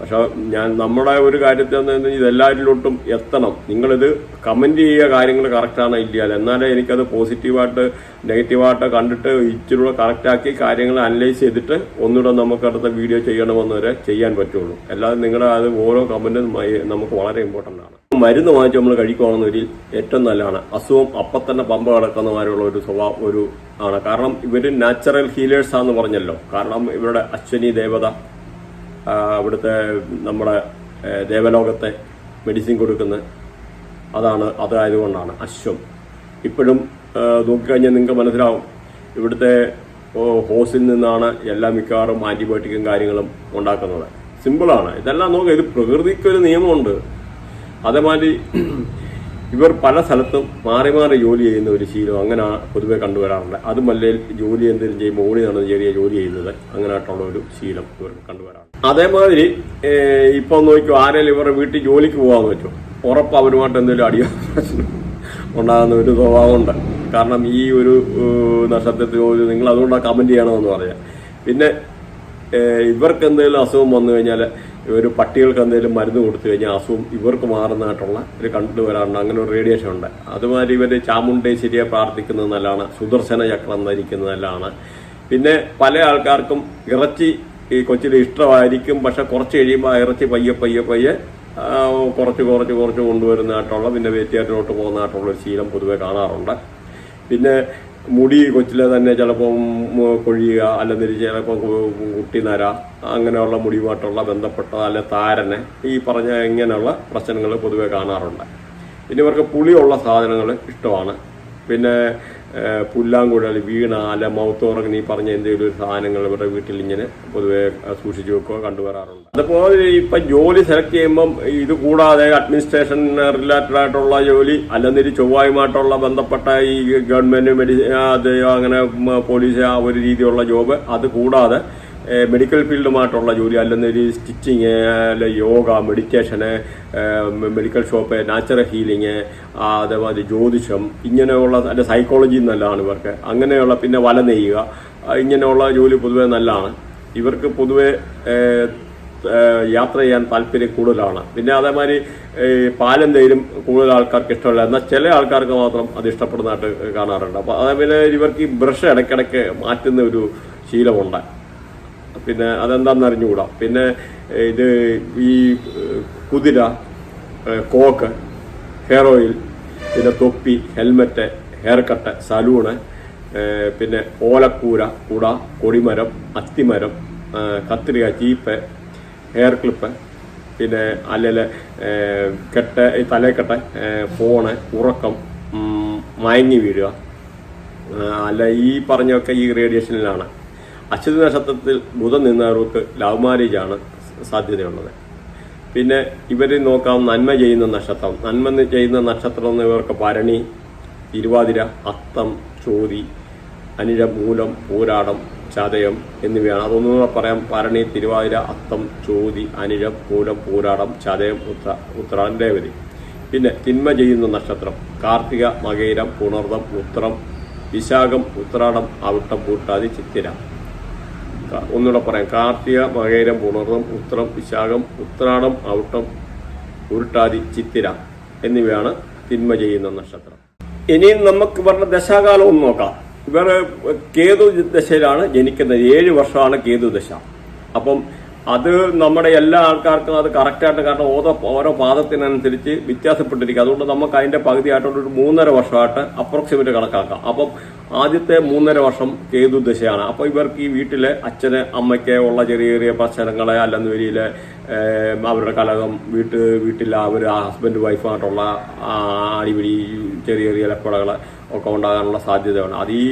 പക്ഷെ ഞാൻ നമ്മുടെ ഒരു കാര്യത്തിൽ ഇതെല്ലാവരിലോട്ടും എത്തണം. നിങ്ങളിത് കമന്റ് ചെയ്യുക കാര്യങ്ങൾ കറക്റ്റാണ് ഇല്ല എന്നാലേ എനിക്കത് പോസിറ്റീവായിട്ട് നെഗറ്റീവായിട്ട് കണ്ടിട്ട് ഇച്ചിരൂടെ കറക്റ്റാക്കി കാര്യങ്ങൾ അനലൈസ് ചെയ്തിട്ട് ഒന്നുകൂടെ നമുക്ക് അടുത്ത വീഡിയോ ചെയ്യണമെന്ന് വരെ ചെയ്യാൻ പറ്റുള്ളൂ. അല്ലാതെ നിങ്ങളുടെ അത് ഓരോ കമന്റും നമുക്ക് വളരെ ഇമ്പോർട്ടന്റ് ആണ്. മരുന്ന് വാങ്ങിച്ച് നമ്മൾ കഴിക്കുകയാണെന്നൊരു ഏറ്റവും നല്ലതാണ്. അസുഖം അപ്പം തന്നെ പമ്പ കിടക്കുന്നമാരുള്ള ഒരു സ്വഭാവം ഒരു ആണ്. കാരണം ഇവർ നാച്ചുറൽ ഹീലേഴ്സ് ആണെന്ന് പറഞ്ഞല്ലോ. കാരണം ഇവരുടെ അശ്വനി ദേവത ഇവിടുത്തെ നമ്മുടെ ദേവലോകത്തെ മെഡിസിൻ കൊടുക്കുന്ന അതാണ് അതായതുകൊണ്ടാണ് അശ്വം. ഇപ്പോഴും നോക്കിക്കഴിഞ്ഞാൽ നിങ്ങൾക്ക് മനസ്സിലാവും. ഇവിടുത്തെ ഹോസിൽ നിന്നാണ് എല്ലാ മിക്കവാറും ആന്റിബയോട്ടിക്കും കാര്യങ്ങളും ഉണ്ടാക്കുന്നത്. സിമ്പിളാണ് ഇതെല്ലാം നോക്കുക ഇത് പ്രകൃതിക്കൊരു നിയമമുണ്ട്. അതേമാതിരി ഇവർ പല സ്ഥലത്തും മാറി മാറി ജോലി ചെയ്യുന്ന ഒരു ശീലം അങ്ങനെ പൊതുവെ കണ്ടുവരാറുണ്ട്. അതുമല്ലേ ജോലി എന്തെങ്കിലും ചെയ്യുമ്പോൾ ഓടി നടന്ന് ചെറിയ ജോലി ചെയ്യുന്നത് അങ്ങനെയായിട്ടുള്ള ഒരു ശീലം ഇവർക്ക് കണ്ടുവരാറുണ്ട്. അതേമാതിരി ഇപ്പൊ നോക്കിയോ ആരെങ്കിലും ഇവരുടെ വീട്ടിൽ ജോലിക്ക് പോകാൻ വെച്ചോ. ഉറപ്പ് അവരുമായിട്ട് എന്തെങ്കിലും അടിയോ ഉണ്ടാകുന്ന ഒരു സ്വഭാവമുണ്ട് കാരണം ഈ ഒരു നക്ഷത്രത്തിൽ നിങ്ങൾ അതുകൊണ്ടാണ് കമന്റ് ചെയ്യണമെന്ന് പറയാം. പിന്നെ ഇവർക്ക് എന്തെങ്കിലും അസുഖം വന്നു കഴിഞ്ഞാൽ ഒരു പട്ടികൾക്ക് എന്തെങ്കിലും മരുന്ന് കൊടുത്തു കഴിഞ്ഞാൽ അസുഖം ഇവർക്ക് മാറുന്നതായിട്ടുള്ള ഒരു കണ്ടുവരാറുണ്ട്. അങ്ങനെ ഒരു റേഡിയേഷൻ ഉണ്ട്. അതുമാതിരി ഇവർ ചാമുണ്ടേശ്വരിയെ പ്രാർത്ഥിക്കുന്നത് നല്ലതാണ്. സുദർശന ചക്രം ധരിക്കുന്നത് നല്ലതാണ്. പിന്നെ പല ആൾക്കാർക്കും ഇറച്ചി ഈ കൊച്ചിൽ ഇഷ്ടമായിരിക്കും. പക്ഷെ കുറച്ച് കഴിയുമ്പോൾ ഇറച്ചി പയ്യെ പയ്യെ പയ്യെ കുറച്ച് കുറച്ച് കുറച്ച് കൊണ്ടുവരുന്നതായിട്ടുള്ള പിന്നെ വേറ്റിയാറ്റിലോട്ട് പോകുന്നതായിട്ടുള്ള ഒരു ശീലം പൊതുവെ കാണാറുണ്ട്. പിന്നെ മുടി കൊച്ചിലെ തന്നെ ചിലപ്പം കൊഴിയുക അല്ലെങ്കിൽ കുട്ടി നര അങ്ങനെയുള്ള മുടിയുമായിട്ടുള്ള ബന്ധപ്പെട്ട അല്ലെ താരനെ ഈ പറഞ്ഞ ഇങ്ങനെയുള്ള പ്രശ്നങ്ങൾ പൊതുവെ കാണാറുണ്ട്. പിന്നെ ഇവർക്ക് പുളിയുള്ള സാധനങ്ങൾ ഇഷ്ടമാണ്. പിന്നെ പുല്ലാങ്കുഴൽ വീണ അല്ല മൗത്തോറങ്ങനെ ഈ പറഞ്ഞ എന്തെങ്കിലും ഒരു സാധനങ്ങൾ ഇവരുടെ വീട്ടിൽ ഇങ്ങനെ പൊതുവെ സൂക്ഷിച്ചു വെക്കുക കണ്ടുവരാറുണ്ട്. അതുപോലെ ഇപ്പൊ ജോലി സെലക്ട് ചെയ്യുമ്പം ഇത് കൂടാതെ അഡ്മിനിസ്ട്രേഷൻ റിലേറ്റഡ് ആയിട്ടുള്ള ജോലി അല്ലെങ്കിൽ ചൊവ്വായുമായിട്ടുള്ള ബന്ധപ്പെട്ട ഈ ഗവൺമെന്റ് മെഡി അത് അങ്ങനെ പോലീസ് ആ ഒരു രീതിയിലുള്ള ജോബ് അത് കൂടാതെ മെഡിക്കൽ ഫീൽഡുമായിട്ടുള്ള ജോലി അല്ലെങ്കിൽ സ്റ്റിച്ചിങ് അല്ലെ യോഗ മെഡിറ്റേഷന് മെഡിക്കൽ ഷോപ്പ് നാച്ചുറൽ ഹീലിങ് അതേമാതിരി ജ്യോതിഷം ഇങ്ങനെയുള്ള അല്ലെ സൈക്കോളജി നല്ലതാണ് ഇവർക്ക്. അങ്ങനെയുള്ള പിന്നെ വല നെയ്യുക ഇങ്ങനെയുള്ള ജോലി പൊതുവേ നല്ലതാണ്. ഇവർക്ക് പൊതുവെ യാത്ര ചെയ്യാൻ താല്പര്യം കൂടുതലാണ്. പിന്നെ അതേമാതിരി പാലും തേരും കൂടുതൽ ആൾക്കാർക്ക് ഇഷ്ടമല്ല. എന്നാൽ ചില ആൾക്കാർക്ക് മാത്രം അത് ഇഷ്ടപ്പെടുന്നതായിട്ട് കാണാറുണ്ട്. അപ്പോൾ അതേപോലെ ഇവർക്ക് ഈ ബ്രഷ് ഇടയ്ക്കിടയ്ക്ക് മാറ്റുന്ന ഒരു ശീലമുണ്ട്. പിന്നെ അതെന്താണെന്ന് അറിഞ്ഞുകൂടാ. പിന്നെ ഇത് ഈ കുതിര കോക്ക് ഹെയർ ഓയിൽ പിന്നെ തൊപ്പി ഹെൽമറ്റ് ഹെയർ കട്ട് സലൂണ് പിന്നെ ഓലക്കൂര കുട കൊടിമരം അത്തിമരം കത്രിക ചീപ്പ് ഹെയർ ക്ലിപ്പ് പിന്നെ അല്ലെങ്കിൽ കെട്ട് തലേക്കെട്ട് ഫോണ് ഉറക്കം മയങ്ങി വീഴുക. അല്ല ഈ പറഞ്ഞൊക്കെ ഈ റേഡിയേഷനിലാണ്. അശ്വതി നക്ഷത്രത്തിൽ ബുധൻ നിന്നവർക്ക് ലവ് മാരേജ് ആണ് സാധ്യതയുള്ളത്. പിന്നെ ഇവർ നോക്കാം നന്മ ചെയ്യുന്ന നക്ഷത്രം. നന്മ ചെയ്യുന്ന നക്ഷത്രം എന്ന് ഇവർക്ക് ഭരണി തിരുവാതിര അത്തം ചോതി അനിഴ മൂലം പൂരാടം ചതയം എന്നിവയാണ്. അതൊന്നും കൂടെ പറയാം. ഭരണി തിരുവാതിര അത്തം ചോതി അനിഴം മൂലം പൂരാടം ചതയം ഉത്ര ഉത്രാടം രേവതി പിന്നെ തിന്മ ചെയ്യുന്ന നക്ഷത്രം. കാർത്തിക മകയിരം പുണർദം ഉത്രം വിശാഖം ഉത്രാടം അവിട്ടം പൂട്ടാതി ചിത്തിര. ഒന്നുകൂടെ പറയാം. കാർത്തിക മകേരം പുണർദം ഉത്രം വിശാഖം ഉത്രാടം ഔട്ടം ഉരുട്ടാതി ചിത്തിര എന്നിവയാണ് തിന്മ ചെയ്യുന്ന നക്ഷത്രം. ഇനി നമുക്ക് പറഞ്ഞ ദശാകാലം ഒന്ന് നോക്കാം. ഇവർ കേതു ദശയിലാണ് ജനിക്കുന്നത്. ഏഴ് വർഷമാണ് കേതു ദശ. അപ്പം അത് നമ്മുടെ എല്ലാ ആൾക്കാർക്കും അത് കറക്റ്റായിട്ട് കാരണം ഓരോ ഓരോ പാദത്തിനനുസരിച്ച് വ്യത്യാസപ്പെട്ടിരിക്കും. അതുകൊണ്ട് നമുക്ക് അതിന്റെ പകുതിയായിട്ടുള്ള ഒരു മൂന്നര വർഷമായിട്ട് അപ്രോക്സിമേറ്റ് കണക്കാക്കാം. അപ്പം ആദ്യത്തെ മൂന്നര വർഷം കേതു ദശയാണ്. അപ്പോൾ ഇവർക്ക് ഈ വീട്ടിലെ അച്ഛന് അമ്മയ്ക്ക് ഉള്ള ചെറിയ ചെറിയ പ്രശ്നങ്ങളെ അല്ലെന്ന് വരിയിലെ അവരുടെ കലകം വീട്ട് വീട്ടിൽ അവർ ഹസ്ബൻഡ് വൈഫായിട്ടുള്ള അടിപിടി ചെറിയ ചെറിയ ലപ്പടകൾ ഒക്കെ ഉണ്ടാകാനുള്ള സാധ്യതയാണ്. അത് ഈ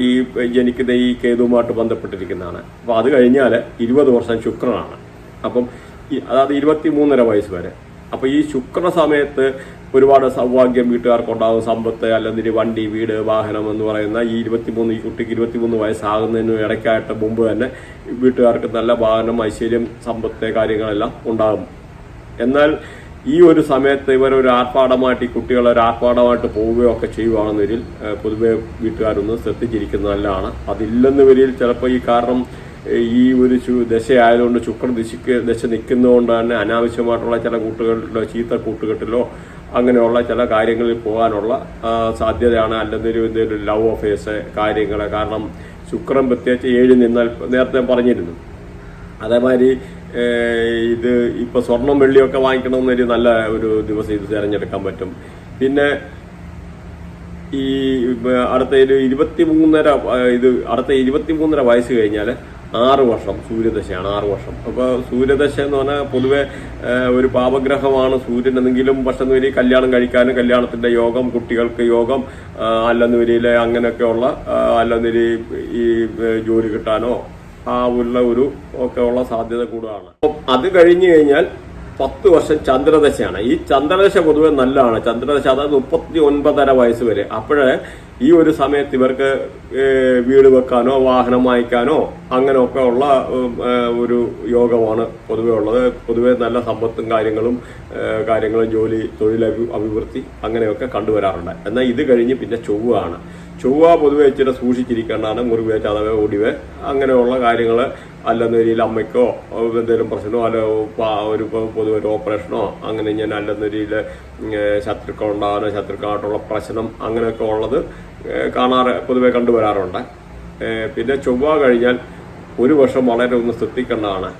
ഈ ജനിക്കുന്ന ഈ കേതുവുമായിട്ട് ബന്ധപ്പെട്ടിരിക്കുന്നതാണ്. അപ്പോൾ അത് കഴിഞ്ഞാൽ ഇരുപത് വർഷം ശുക്രനാണ്. അപ്പം അതായത് ഇരുപത്തി മൂന്നര വയസ്സ് വരെ. അപ്പോൾ ഈ ശുക്ര സമയത്ത് ഒരുപാട് സൗഭാഗ്യം വീട്ടുകാർക്കുണ്ടാകും. സമ്പത്ത് അല്ലെങ്കിൽ വണ്ടി വീട് വാഹനം എന്ന് പറയുന്ന ഈ ഇരുപത്തിമൂന്ന് ഈ കുട്ടിക്ക് ഇരുപത്തിമൂന്ന് വയസ്സാകുന്നതിന് ഇടയ്ക്കായിട്ട് മുമ്പ് തന്നെ വീട്ടുകാർക്ക് നല്ല വാഹനം ഐശ്വര്യം സമ്പത്ത് കാര്യങ്ങളെല്ലാം ഉണ്ടാകും. എന്നാൽ ഈ ഒരു സമയത്ത് ഇവർ ഒരു ആർപ്പാടമായിട്ട് ഈ കുട്ടികൾ ഒരു ആർപ്പാടമായിട്ട് പോവുകയോ ഒക്കെ ചെയ്യുവാണെന്നവരിൽ പൊതുവെ വീട്ടുകാരൊന്ന് ശ്രദ്ധിച്ചിരിക്കുന്നത് നല്ലതാണ്. അതില്ലെന്ന് വരിൽ ചിലപ്പോൾ ഈ കാരണം ഈ ഒരു ദശയായതുകൊണ്ട് ശുക്ര ദിശക്ക് ദശ നിൽക്കുന്നതുകൊണ്ട് തന്നെ അനാവശ്യമായിട്ടുള്ള ചില കൂട്ടുകളിലോ ചീത്ത കൂട്ടുകെട്ടിലോ അങ്ങനെയുള്ള ചില കാര്യങ്ങളിൽ പോകാനുള്ള സാധ്യതയാണ്. അല്ലെങ്കിൽ എന്തെങ്കിലും ലവ് അഫേഴ്സ് കാര്യങ്ങൾ കാരണം ശുക്രൻ പ്രത്യേകിച്ച് ഏഴ് നിന്നാൽ നേരത്തെ പറഞ്ഞിരുന്നു. അതേമാതിരി ഇത് ഇപ്പോൾ സ്വർണം വെള്ളിയൊക്കെ വാങ്ങിക്കണമെന്നൊരു നല്ല ഒരു ദിവസം ഇത് തിരഞ്ഞെടുക്കാൻ പറ്റും. പിന്നെ ഈ അടുത്ത ഒരു ഇരുപത്തിമൂന്നര ആ, ഇത് അടുത്ത ഇരുപത്തി മൂന്നര വയസ്സ് കഴിഞ്ഞാൽ ആറ് വർഷം സൂര്യദശയാണ് ആറ് വർഷം. അപ്പോൾ സൂര്യദശ എന്ന് പറഞ്ഞാൽ പൊതുവെ ഒരു പാപഗ്രഹമാണ്. സൂര്യൻ എന്നെങ്കിലും പക്ഷെ വരി കല്യാണം കഴിക്കാനും കല്യാണത്തിന്റെ യോഗം കുട്ടികൾക്ക് യോഗം അല്ലെന്നുവരിയിലെ അല്ലെന്ന് വരിയിലെ അങ്ങനെയൊക്കെയുള്ള അല്ലെന്നുവരി അല്ലെന്ന് വരി ഈ ജോലി കിട്ടാനോ ആ ഉള്ള ഒരു ഒക്കെ ഉള്ള സാധ്യത കൂടുതലാണ്. അത് കഴിഞ്ഞു കഴിഞ്ഞാൽ പത്ത് വർഷം ചന്ദ്രദശയാണ്. ഈ ചന്ദ്രദശ പൊതുവെ നല്ലതാണ്. ചന്ദ്രദശ അതായത് മുപ്പത്തി ഒൻപതര വയസ്സ് വരെ. അപ്പോഴേ ഈ ഒരു സമയത്ത് ഇവർക്ക് വീട് വെക്കാനോ വാഹനം വാങ്ങിക്കാനോ അങ്ങനെയൊക്കെ ഉള്ള ഒരു യോഗമാണ് പൊതുവെ ഉള്ളത്. പൊതുവെ നല്ല സമ്പത്തും കാര്യങ്ങളും കാര്യങ്ങളും ജോലി തൊഴിൽ അഭി- അഭിവൃദ്ധി അങ്ങനെയൊക്കെ കണ്ടുവരാറുണ്ട്. എന്നാൽ ഇത് കഴിഞ്ഞ് പിന്നെ ചൊവ്വയാണ്. ചൊവ്വ പൊതുവെ ഇച്ചിരി സൂക്ഷിച്ചിരിക്കേണ്ടതാണ്. മുറിവേ ചതവേ ഒടിവ് അങ്ങനെയുള്ള കാര്യങ്ങൾ അല്ലെന്ന രീതിയിൽ അമ്മയ്ക്കോ എന്തെങ്കിലും പ്രശ്നമോ അല്ല ഒരു പൊതുവെ ഒരു ഓപ്പറേഷനോ അങ്ങനെ ഞാൻ അല്ലെന്ന രീതിയിൽ ശത്രുക്കൾ ഉണ്ടാകാനോ ശത്രുക്കളായിട്ടുള്ള പ്രശ്നം അങ്ങനെയൊക്കെ ഉള്ളത് കാണാറ് പൊതുവെ കണ്ടുവരാറുണ്ട്. പിന്നെ ചൊവ്വ കഴിഞ്ഞാൽ ഒരു വർഷം വളരെ ഒന്ന് ശ്രദ്ധിക്കേണ്ടതാണ്.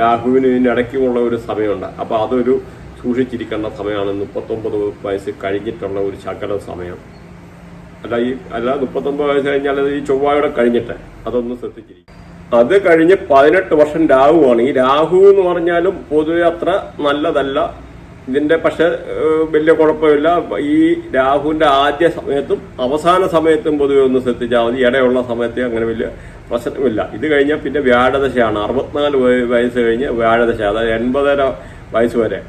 രാഹുവിന് ഇതിനിടയ്ക്കുമുള്ള ഒരു സമയമുണ്ട്. അപ്പോൾ അതൊരു സൂക്ഷിച്ചിരിക്കേണ്ട സമയമാണ്. മുപ്പത്തൊമ്പത് വയസ്സ് കഴിഞ്ഞിട്ടുള്ള ഒരു ശകല സമയം. അല്ല ഈ അല്ല മുപ്പത്തൊമ്പത് വയസ്സ് കഴിഞ്ഞാൽ ഈ ചൊവ്വായോടെ കഴിഞ്ഞിട്ട് അതൊന്ന് ശ്രദ്ധിച്ചിരിക്കും അത് കഴിഞ്ഞ് പതിനെട്ട് വർഷം രാഹുവാണ്. ഈ രാഹു എന്ന് പറഞ്ഞാലും പൊതുവെ അത്ര നല്ലതല്ല. ഇതിന്റെ പക്ഷെ വലിയ കുഴപ്പമില്ല. ഈ രാഹുവിന്റെ ആദ്യ സമയത്തും അവസാന സമയത്തും പൊതുവെ ഒന്ന് ശ്രദ്ധിച്ചാൽ മതി. ഇടയുള്ള സമയത്ത് അങ്ങനെ വലിയ പ്രശ്നമില്ല. ഇത് കഴിഞ്ഞാൽ പിന്നെ വ്യാഴദശയാണ്. അറുപത്തിനാല് വയ- വയസ്സ് കഴിഞ്ഞ് വ്യാഴദശ അതായത് എൺപതര വയസ്സ് വരെ.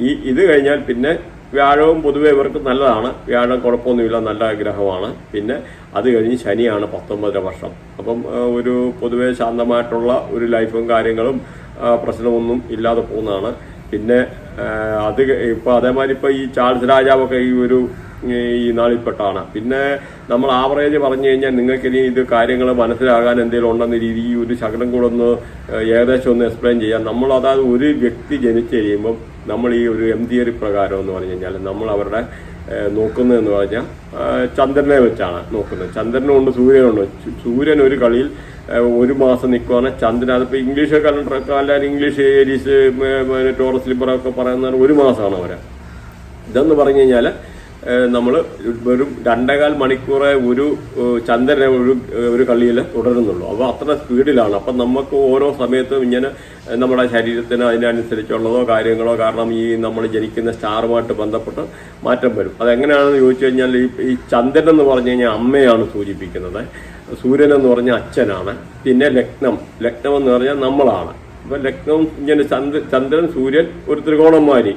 ഈ ഇത് കഴിഞ്ഞാൽ പിന്നെ വ്യാഴവും പൊതുവെ ഇവർക്ക് നല്ലതാണ്. വ്യാഴം കുഴപ്പമൊന്നുമില്ല നല്ല ഗ്രഹമാണ്. പിന്നെ അത് കഴിഞ്ഞ് ശനിയാണ് പത്തൊമ്പതര വർഷം. അപ്പം ഒരു പൊതുവെ ശാന്തമായിട്ടുള്ള ഒരു ലൈഫും കാര്യങ്ങളും പ്രശ്നമൊന്നും ഇല്ലാതെ പോകുന്നതാണ്. പിന്നെ അത് ഇപ്പോൾ ഇപ്പൊ അതേമാതിരി ഇപ്പൊ ഈ ചാൾസ് രാജാവൊക്കെ ഈ ഒരു ഈ നാളിൽപ്പെട്ടാണ് പിന്നെ നമ്മൾ ആവറേജ് പറഞ്ഞു കഴിഞ്ഞാൽ നിങ്ങൾക്ക് ഇനി ഇത് കാര്യങ്ങൾ മനസ്സിലാകാൻ എന്തെങ്കിലും ഉണ്ടെന്ന രീതി ഈ ഒരു ശകലം കൂടെ ഒന്ന് ഏകദേശം ഒന്ന് എക്സ്പ്ലെയിൻ ചെയ്യാം. നമ്മൾ അതായത് ഒരു വ്യക്തി ജനിച്ചു കഴിയുമ്പം നമ്മൾ ഈ ഒരു എം തിയറി പ്രകാരം എന്ന് പറഞ്ഞു കഴിഞ്ഞാൽ നമ്മൾ അവരുടെ നോക്കുന്നതെന്ന് പറഞ്ഞാൽ ചന്ദ്രനെ വെച്ചാണ് നോക്കുന്നത്. ചന്ദ്രനുണ്ട് സൂര്യനുണ്ട്. സൂര്യൻ ഒരു കളിയിൽ ഒരു മാസം നിൽക്കുവാണ് ചന്ദ്രൻ അതിപ്പോൾ ഇംഗ്ലീഷ് കലണ്ടറൊക്കെ അല്ലാതെ ഇംഗ്ലീഷ് ഏരീസ് ടോറസ് ലിബറൊക്കെ പറയുന്നത് ഒരു മാസമാണ് അവരെ. ഇതെന്ന് പറഞ്ഞു കഴിഞ്ഞാൽ നമ്മൾ വെറും രണ്ടേകാൽ മണിക്കൂറെ ഒരു ചന്ദ്രനെ ഒരു ഒരു കളിയിൽ തുടരുന്നുള്ളൂ. അപ്പോൾ അത്ര സ്പീഡിലാണ്. അപ്പം നമുക്ക് ഓരോ സമയത്തും ഇങ്ങനെ നമ്മുടെ ശരീരത്തിന് അതിനനുസരിച്ചുള്ളതോ കാര്യങ്ങളോ കാരണം ഈ നമ്മൾ ജനിക്കുന്ന സ്റ്റാറുമായിട്ട് ബന്ധപ്പെട്ട് മാറ്റം വരും. അതെങ്ങനെയാണെന്ന് ചോദിച്ചു കഴിഞ്ഞാൽ ഈ ഈ ചന്ദ്രൻ എന്ന് പറഞ്ഞു കഴിഞ്ഞാൽ അമ്മയാണ് സൂചിപ്പിക്കുന്നത്. സൂര്യൻ എന്ന് പറഞ്ഞാൽ അച്ഛനാണ്. പിന്നെ ലഗ്നം. ലഗ്നം എന്ന് പറഞ്ഞാൽ നമ്മളാണ്. അപ്പം ലഗ്നം ഇങ്ങനെ ചന്ദ്ര ചന്ദ്രൻ സൂര്യൻ ഒരു ത്രികോണന്മാരി.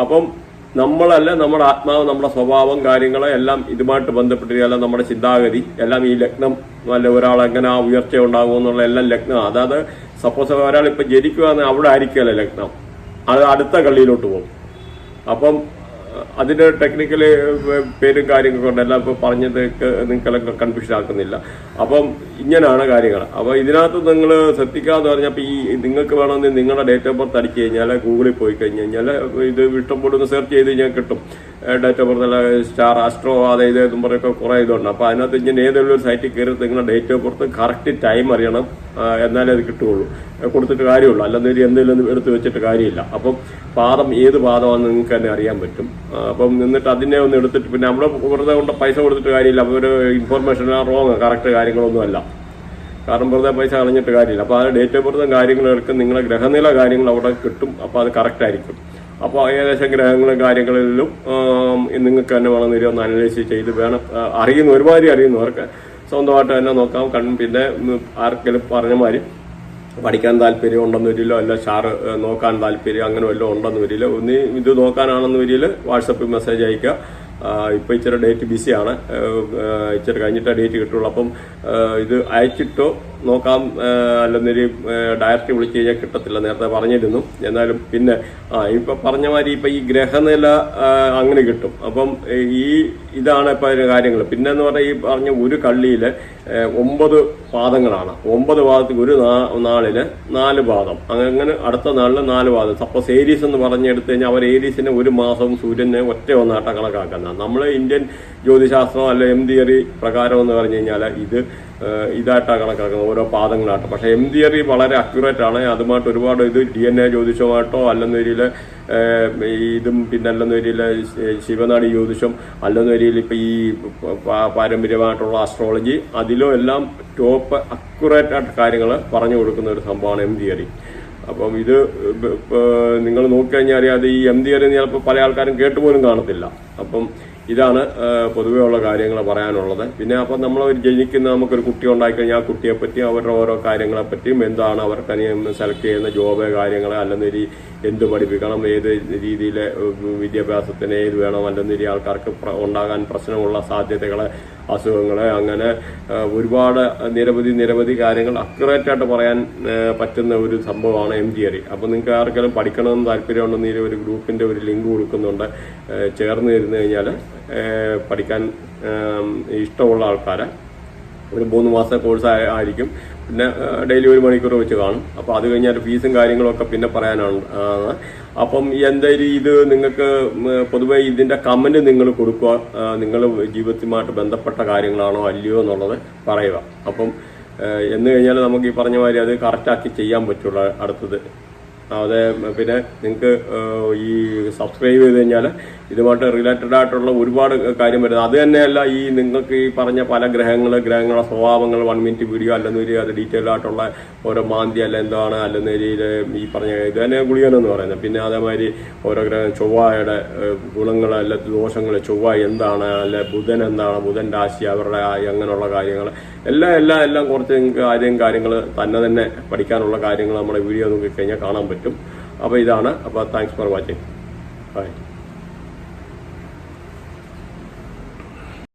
അപ്പം നമ്മളല്ല നമ്മുടെ ആത്മാവ് നമ്മുടെ സ്വഭാവം കാര്യങ്ങളെ എല്ലാം ഇതുമായിട്ട് ബന്ധപ്പെട്ടിരിക്കുക നമ്മുടെ ചിന്താഗതി എല്ലാം ഈ ലഗ്നം അല്ല ഒരാൾ എങ്ങനെ ആ ഉയർച്ച ഉണ്ടാകും എന്നുള്ള എല്ലാം ലഗ്നം. അതായത് സപ്പോസ് ഒരാൾ ഇപ്പം ജനിക്കുകയാണെങ്കിൽ അവിടെ ആയിരിക്കുമല്ലോ ലഗ്നം. അത് അടുത്ത കള്ളിയിലോട്ട് പോകും. അപ്പം അഹ് അതിന്റെ ടെക്നിക്കൽ പേരും കാര്യങ്ങളൊക്കെ ഉണ്ട്. എല്ലാം ഇപ്പൊ പറഞ്ഞത് നിങ്ങൾക്കെല്ലാം കൺഫ്യൂഷൻ ആക്കുന്നില്ല. അപ്പം ഇങ്ങനെയാണ് കാര്യങ്ങൾ. അപ്പൊ ഇതിനകത്ത് നിങ്ങൾ ശ്രദ്ധിക്കാന്ന് പറഞ്ഞാൽ ഈ നിങ്ങൾക്ക് വേണമെങ്കിൽ നിങ്ങളുടെ ഡേറ്റ് ഓഫ് ബർത്ത് അടിച്ചു കഴിഞ്ഞാൽ ഗൂഗിളിൽ പോയി കഴിഞ്ഞ് കഴിഞ്ഞാൽ ഇത് ഇഷ്ടംപോലെ ഒന്ന് സെർച്ച് ചെയ്ത് കഴിഞ്ഞാൽ കിട്ടും. Date of birth star astro അത് ഇത് എന്നും പറയൊക്കെ കുറേ ഇതുണ്ട്. അപ്പോൾ അതിനകത്ത് ഇങ്ങനെ ഏതെങ്കിലും ഒരു സൈറ്റിൽ കയറി നിങ്ങളുടെ date of birth correct time അറിയണം. എന്നാലേ അത് കിട്ടുകയുള്ളൂ. കൊടുത്തിട്ട് കാര്യമുള്ളൂ. അല്ലെന്നൊരു എന്തെങ്കിലും എടുത്ത് വെച്ചിട്ട് കാര്യമില്ല. അപ്പം പാദം ഏത് പാദമാണെന്ന് നിങ്ങൾക്ക് തന്നെ അറിയാൻ പറ്റും. അപ്പം നിന്നിട്ട് അതിനെ ഒന്ന് എടുത്തിട്ട് പിന്നെ നമ്മൾ വെറുതെ കൊണ്ട് പൈസ കൊടുത്തിട്ട് കാര്യമില്ല. അപ്പോൾ ഒരു ഇൻഫർമേഷൻ റോങ് കറക്റ്റ് കാര്യങ്ങളൊന്നും അല്ല. കാരണം വെറുതെ പൈസ കളഞ്ഞിട്ട് കാര്യമില്ല. അപ്പോൾ ആ ഡേറ്റ് ഓഫ് ബർത്തും കാര്യങ്ങളൊക്കെ നിങ്ങളുടെ ഗ്രഹനില കാര്യങ്ങൾ അവിടെ കിട്ടും. അപ്പോൾ അത് കറക്റ്റ് ആയിരിക്കും. അപ്പോൾ ഏകദേശം ഗ്രഹങ്ങളും കാര്യങ്ങളിലും നിങ്ങൾക്ക് തന്നെ വേണമെന്നില്ല ഒന്ന് അനലൈസ് ചെയ്ത് വേണം അറിയുന്ന ഒരുമാതിരി അറിയുന്നവർക്ക് സ്വന്തമായിട്ട് തന്നെ നോക്കാം കണ്ണും പിന്നെ ആർക്കെങ്കിലും പറഞ്ഞ മാതിരി പഠിക്കാൻ താല്പര്യം ഉണ്ടെന്ന് വരില്ല അല്ല ഷാറ് നോക്കാൻ താല്പര്യം അങ്ങനെ വല്ലതും ഉണ്ടെന്ന് വരില്ല. ഒന്ന് ഇത് നോക്കാനാണെന്ന് വരില്ല വാട്സപ്പിൽ മെസ്സേജ് അയക്കുക ഇപ്പോൾ ഇപ്പൊ ഇച്ചിരി ഡേറ്റ് ബിസിയാണ് ഇച്ചിരി കഴിഞ്ഞിട്ടേ ഡേറ്റ് കിട്ടുള്ളൂ. അപ്പം ഇത് അയച്ചിട്ടോ നോക്കാം അല്ലെന്നൊരു ഡയറക്റ്റ് വിളിച്ച് കഴിഞ്ഞാൽ കിട്ടത്തില്ല നേരത്തെ പറഞ്ഞിരുന്നു. എന്നാലും പിന്നെ ആ ഇപ്പൊ പറഞ്ഞ മാതിരി ഇപ്പൊ ഈ ഗ്രഹനില അങ്ങനെ കിട്ടും. അപ്പം ഈ ഇതാണ് ഇപ്പൊ കാര്യങ്ങൾ പിന്നെ എന്ന് പറഞ്ഞാൽ ഈ പറഞ്ഞ ഒരു കള്ളിയിൽ ഒമ്പത് പാദങ്ങളാണ്. ഒമ്പത് പാദത്തിൽ ഒരു നാളിൽ നാല് പാദം. അങ്ങനെ അടുത്ത നാളിൽ നാല് പാദം. സപ്പോസ് ഏരീസ് എന്ന് പറഞ്ഞെടുത്ത് കഴിഞ്ഞാൽ അവർ ഏരീസിനെ ഒരു മാസം സൂര്യനെ ഒറ്റ ഒന്നാട്ട കണക്കാക്കുന്ന നമ്മൾ ഇന്ത്യൻ ജ്യോതിശാസ്ത്രം അല്ല എം തിയറി പ്രകാരം എന്ന് പറഞ്ഞു കഴിഞ്ഞാൽ ഇത് ഇതായിട്ടാണ് കണക്കാക്കുന്നത് ഓരോ പാദങ്ങളായിട്ട്. പക്ഷേ എം തിയറി വളരെ അക്യുറേറ്റ് ആണ്. അതുമായിട്ട് ഒരുപാട് ഇത് ഡി എൻ എ ജ്യോതിഷമായിട്ടോ അല്ലെന്ന രീതിയിൽ ഇതും പിന്നെ അല്ലെന്ന രീതിയിൽ ശിവനാടി ജ്യോതിഷം അല്ലെന്ന രീതിയിൽ ഇപ്പം ഈ പാരമ്പര്യമായിട്ടുള്ള ആസ്ട്രോളജി അതിലും എല്ലാം ടോപ്പ് അക്യുറേറ്റ് ആയിട്ട് കാര്യങ്ങൾ പറഞ്ഞു കൊടുക്കുന്ന ഒരു സംഭവമാണ് എം തിയറി അപ്പം ഇത് നിങ്ങൾ നോക്കിക്കഴിഞ്ഞാൽ കഴിഞ്ഞാൽ അത് ഈ എം തിയറി ചിലപ്പോൾ പല ആൾക്കാരും കേട്ടുപോലും കാണത്തില്ല. അപ്പം ഇതാണ് പൊതുവേ ഉള്ള കാര്യങ്ങൾ പറയാനുള്ളത്. പിന്നെ അപ്പം നമ്മൾ ജനിക്കുന്ന നമുക്കൊരു കുട്ടി ഉണ്ടായിക്കഴിഞ്ഞാൽ ആ കുട്ടിയെ പറ്റി അവരുടെ ഓരോ കാര്യങ്ങളെ പറ്റിയും എന്താണ് അവർക്ക് സെലക്ട് ചെയ്യുന്ന ജോബ് കാര്യങ്ങൾ അല്ലെന്നൊരു എന്ത് പഠിപ്പിക്കണം ഏത് രീതിയിലെ വിദ്യാഭ്യാസത്തിന് ഏത് വേണം അല്ലെന്നൊരു ആൾക്കാർക്ക് ഉണ്ടാകാൻ പ്രശ്നമുള്ള സാധ്യതകൾ അസുഖങ്ങൾ അങ്ങനെ ഒരുപാട് നിരവധി നിരവധി കാര്യങ്ങൾ അക്യുറേറ്റ് ആയിട്ട് പറയാൻ പറ്റുന്ന ഒരു സംഭവമാണ് എം തിയറി അപ്പോൾ നിങ്ങൾക്ക് ആർക്കെങ്കിലും പഠിക്കണമെന്ന് താല്പര്യമുണ്ടെന്ന് ഒരു ഗ്രൂപ്പിന്റെ ഒരു ലിങ്ക് കൊടുക്കുന്നുണ്ട്. ചേർന്ന് ഇരുന്ന് കഴിഞ്ഞാൽ പഠിക്കാൻ ഇഷ്ടമുള്ള ആൾക്കാരെ ഒരു മൂന്ന് മാസത്തെ കോഴ്സ് ആയിരിക്കും. പിന്നെ ഡെയിലി ഒരു മണിക്കൂർ വെച്ച് കാണും. അപ്പോൾ അത് കഴിഞ്ഞാൽ ഫീസും കാര്യങ്ങളൊക്കെ പിന്നെ പറയാനാണ്. അപ്പം എന്തായാലും ഇത് നിങ്ങൾക്ക് പൊതുവെ ഇതിന്റെ കമന്റ് നിങ്ങൾ കൊടുക്കുക നിങ്ങൾ ജീവിതത്തുമായിട്ട് ബന്ധപ്പെട്ട കാര്യങ്ങളാണോ അല്ലയോ എന്നുള്ളത് പറയുക. അപ്പം എന്ന് കഴിഞ്ഞാൽ നമുക്ക് ഈ പറഞ്ഞ മാതിരി അത് കറക്റ്റാക്കി ചെയ്യാൻ പറ്റുള്ളൂ അടുത്തത്. അതെ പിന്നെ നിങ്ങൾക്ക് ഈ സബ്സ്ക്രൈബ് ചെയ്ത് കഴിഞ്ഞാൽ ഇതുമായിട്ട് റിലേറ്റഡ് ആയിട്ടുള്ള ഒരുപാട് കാര്യം വരുന്നത്. അത് തന്നെയല്ല ഈ നിങ്ങൾക്ക് ഈ പറഞ്ഞ പല ഗ്രഹങ്ങൾ ഗ്രഹങ്ങളുടെ സ്വഭാവങ്ങൾ വൺ മിനിറ്റ് വീഡിയോ അല്ലെന്നൊരു അത് ഡീറ്റെയിൽ ആയിട്ടുള്ള ഓരോ മാന്തി അല്ല എന്താണ് അല്ലെന്നൊരിയിൽ ഈ പറഞ്ഞ ഇത് തന്നെ ഗുളികനെന്ന് പറയുന്നത്. പിന്നെ അതേമാതിരി ഓരോ ഗ്രഹ ചൊവ്വായുടെ ഗുണങ്ങൾ അല്ല ദോഷങ്ങൾ ചൊവ്വ എന്താണ് അല്ലെ ബുധൻ എന്താണ് ബുധൻ രാശി അവരുടെ അങ്ങനെയുള്ള കാര്യങ്ങൾ എല്ലാം എല്ലാം എല്ലാം കുറച്ച് നിങ്ങൾക്ക് ആദ്യം കാര്യങ്ങൾ തന്നെ തന്നെ പഠിക്കാനുള്ള കാര്യങ്ങൾ നമ്മുടെ വീഡിയോ നോക്കിക്കഴിഞ്ഞാൽ കാണാൻ പറ്റും. അപ്പോൾ ഇതാണ്. അപ്പോൾ താങ്ക്സ് ഫോർ വാച്ചിങ് ബൈ